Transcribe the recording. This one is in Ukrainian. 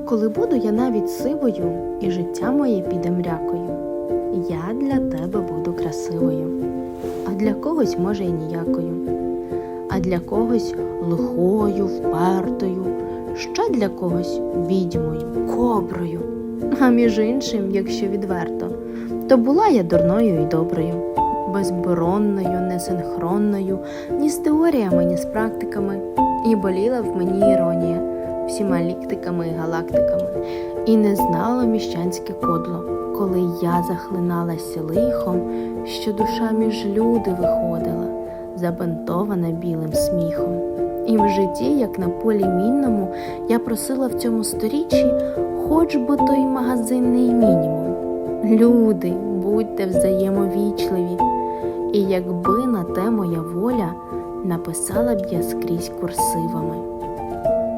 Коли буду я навіть сивою, і життя моє піде мрякою, я для тебе буду красивою, а для когось, може, і ніякою, а для когось лихою, впертою, ще для когось відьмою, коброю. А між іншим, якщо відверто, то була я дурною і доброю, безборонною, несинхронною, ні з теоріями, ні з практиками, і боліла в мені іронія всіма ліктиками і галактиками, і не знала міщанське кодло, коли я захлиналася лихом, що душа між люди виходила, забинтована білим сміхом. І в житті, як на полі мінному, я просила в цьому сторіччі хоч би той магазинний мінімум. Люди, будьте взаємовічливі, і якби на те моя воля, написала б я скрізь курсивами.